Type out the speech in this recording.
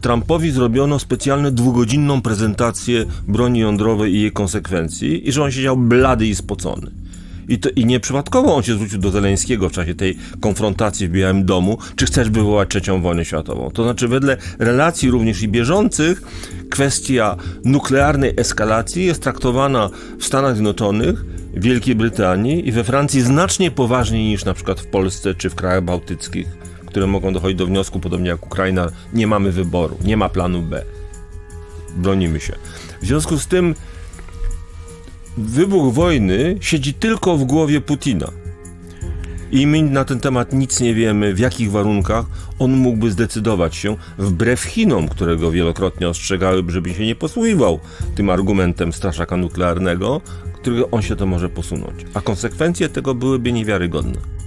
Trumpowi zrobiono specjalną dwugodzinną prezentację broni jądrowej i jej konsekwencji i że on siedział blady i spocony. I, to, I nieprzypadkowo on się zwrócił do Zeleńskiego w czasie tej konfrontacji w Białym Domu, czy chcesz wywołać trzecią wojnę światową. To znaczy, wedle relacji również i bieżących, kwestia nuklearnej eskalacji jest traktowana w Stanach Zjednoczonych, Wielkiej Brytanii i we Francji znacznie poważniej niż na przykład w Polsce czy w krajach bałtyckich, które mogą dochodzić do wniosku, podobnie jak Ukraina, nie mamy wyboru, nie ma planu B. Bronimy się. W związku z tym wybuch wojny siedzi tylko w głowie Putina. I my na ten temat nic nie wiemy, w jakich warunkach on mógłby zdecydować się, wbrew Chinom, którego wielokrotnie ostrzegały, żeby się nie posługiwał tym argumentem straszaka nuklearnego, którego on się to może posunąć. A konsekwencje tego byłyby niewiarygodne.